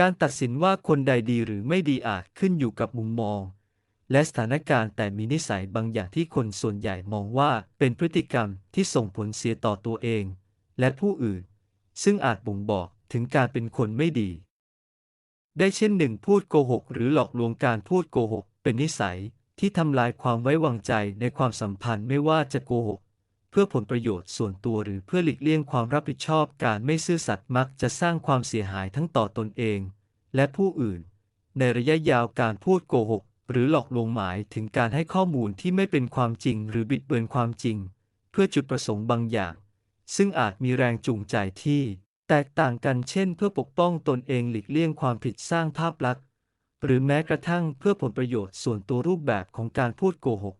การตัดสินว่าคนใดดีหรือไม่ดีอาจขึ้นอยู่กับมุมมอง และสถานการณ์แต่มีนิสัยบางอย่างที่คนส่วนใหญ่มองว่าเป็นพฤติกรรมที่ส่งผลเสียต่อตัวเอง และผู้อื่น ซึ่งอาจบ่งบอกถึงการเป็นคนไม่ดี ได้เช่นหนึ่งพูดโกหก หรือหลอกลวงการพูดโกหก เป็นนิสัยที่ทำลายความไว้วางใจในความสัมพันธ์ไม่ว่าจะโกหก พื่อผลประโยชน์ส่วนตัวหรือเพื่อหลีกเลี่ยงความรับผิดชอบการไม่ซื่อสัตย์มักจะสร้างความเสียหายทั้งต่อตนเอง และผู้อื่น ในระยะยาวการพูดโกหก หรือหลอกลวงหมายถึงการให้ข้อมูลที่ไม่เป็นความจริงหรือบิดเบือนความจริง เพื่อจุดประสงค์บางอย่าง ซึ่งอาจมีแรงจูงใจที่ แตกต่างกันเช่น เพื่อปกป้องตนเองหลีกเลี่ยงความผิดสร้างภาพลักษณ์ หรือแม้กระทั่งเพื่อผลประโยชน์ส่วนตัวรูปแบบของการพูดโกหก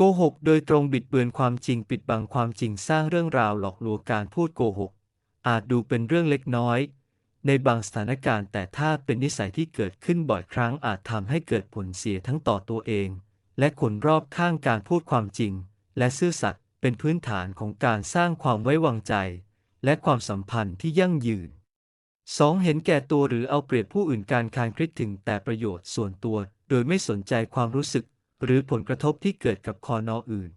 โกหกโดยตรงบิดเบือนความจริงปิดบังความจริงสร้างเรื่องราวหลอกลวงการพูดโกหก อาจดูเป็นเรื่องเล็กน้อย ในบางสถานการณ์แต่ถ้าเป็นนิสัยที่เกิดขึ้นบ่อยครั้งอาจทำให้เกิดผลเสียทั้งต่อตัวเอง และคนรอบข้างการพูดความจริง และซื่อสัตย์เป็นพื้นฐานของการสร้างความไว้วางใจ และความสัมพันธ์ที่ยั่งยืน 2. เห็นแก่ตัวหรือเอาเปรียบผู้อื่นการคานคิดถึงแต่ประโยชน์ส่วนตัว โดยไม่สนใจความรู้สึก หรือผลกระทบที่เกิดกับคอนออื่น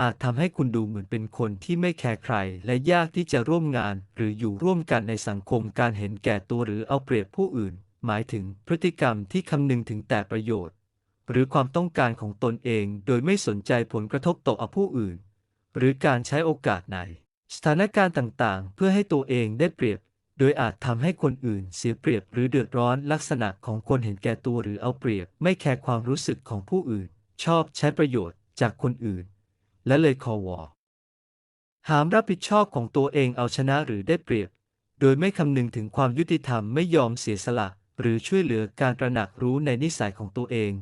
อาจทำให้คุณดูเหมือนเป็นคนที่ไม่แคร์ใคร และยากที่จะร่วมงาน หรืออยู่ร่วมกันในสังคมการเห็นแก่ตัวหรือเอาเปรียบผู้อื่น หมายถึงพฤติกรรมที่คำนึงถึงแต่ประโยชน์ หรือความต้องการของตนเอง โดยไม่สนใจผลกระทบต่อผู้อื่น หรือการใช้โอกาสในสถานการณ์ต่างๆ เพื่อให้ตัวเองได้เปรียบ โดยอาจทำให้คนอื่นเสียเปรียบหรือเดือดร้อนลักษณะของคนเห็นแก่ตัวหรือเอาเปรียบ ไม่แคร์ความรู้สึกของผู้อื่น ชอบใช้ประโยชน์จากคนอื่น และเลยคอวอหามรับผิดชอบของตัวเองเอาชนะหรือได้เปรียบ โดยไม่คำนึงถึงความยุติธรรมไม่ยอมเสียสละ หรือช่วยเหลือการตระหนักรู้ในนิสัยของตัวเอง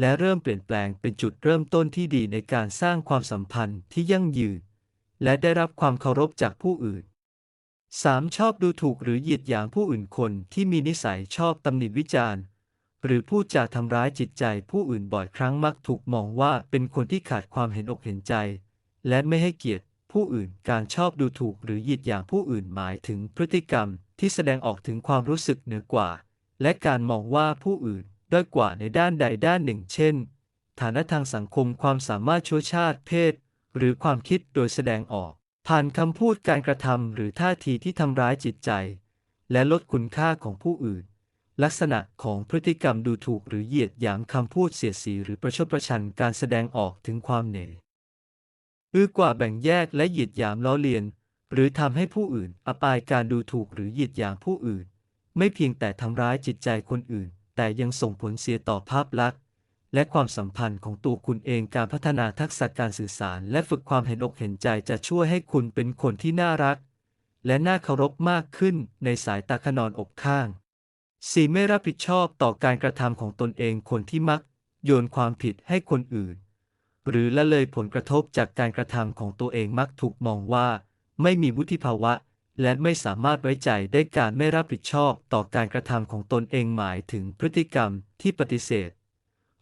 และเริ่มเปลี่ยนแปลงเป็นจุดเริ่มต้นที่ดีในการสร้างความสัมพันธ์ที่ยั่งยืน และได้รับความเคารพจากผู้อื่น 3. ชอบดูถูกหรือเหยียดหยามผู้อื่นคนที่มีนิสัยชอบตำหนิวิจารณ์ หรือพูดจาทำร้ายจิตใจผู้อื่นบ่อยครั้งมักถูกมองว่าเป็นคนที่ขาดความเห็นอกเห็นใจ และไม่ให้เกียรติผู้อื่นการชอบดูถูกหรือเหยียดหยามผู้อื่นหมายถึงพฤติกรรมที่แสดงออกถึงความรู้สึกเหนือกว่า และการมองว่าผู้อื่นด้อยกว่าในด้านใดด้านหนึ่ง เช่น ฐานะทางสังคมความสามารถชั่วชาติเพศ หรือความคิดโดยแสดงออก ผ่านคำพูดการกระทำหรือท่าทีที่ทำร้ายจิตใจ และลดคุณค่าของผู้อื่น ลักษณะของพฤติกรรมดูถูกหรือเหยียดหยามคำพูดเสียดสีหรือประชดประชันการแสดงออกถึงความเหน่อยอือกว่าแบ่งแยกและเหยียดหยามล้อเลียน หรือทำให้ผู้อื่นอับอายการดูถูกหรือเหยียดหยามผู้อื่น ไม่เพียงแต่ทำร้ายจิตใจคนอื่น แต่ยังส่งผลเสียต่อภาพลักษณ์ และความสัมพันธ์ของตัวคุณเองการพัฒนาทักษะการสื่อสาร และฝึกความเห็นอกเห็นใจจะช่วยให้คุณเป็นคนที่น่ารัก และน่าเคารพมากขึ้นในสายตาขนอนอกข้าง 4. ไม่รับผิดชอบต่อการกระทำของตนเองคนที่มัก โยนความผิดให้คนอื่น หรือละเลยผลกระทบจากการกระทำของตัวเองมักถูกมองว่า ไม่มีวุฒิภาวะ และไม่สามารถไว้ใจได้การไม่รับผิดชอบต่อการกระทำของตนเองหมายถึงพฤติกรรมที่ปฏิเสธ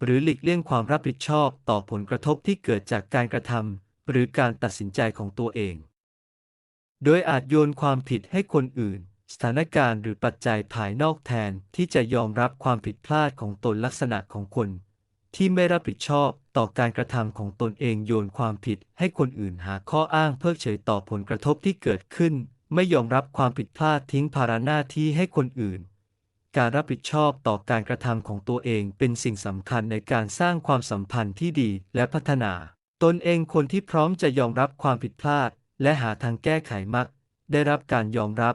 หรือหลีกเลี่ยงความรับผิดชอบต่อผลกระทบที่เกิดจากการกระทำหรือการตัดสินใจของตัวเอง โดยอาจโยนความผิดให้คนอื่น สถานการณ์หรือปัจจัยภายนอกแทนที่จะยอมรับความผิดพลาดของตนลักษณะของคน ที่ไม่รับผิดชอบต่อการกระทำของตนเองโยนความผิดให้คนอื่นหาข้ออ้างเพิกเฉยต่อผลกระทบที่เกิดขึ้น ไม่ยอมรับความผิดพลาดทิ้งภาระหน้าที่ให้คนอื่น การรับผิดชอบต่อการกระทำของตัวเองเป็นสิ่งสำคัญในการสร้างความสัมพันธ์ที่ดีและพัฒนา ตนเองคนที่พร้อมจะยอมรับความผิดพลาด และหาทางแก้ไขมัก ได้รับการยอมรับ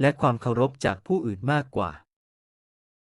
และความเคารพจากผู้อื่นมากกว่า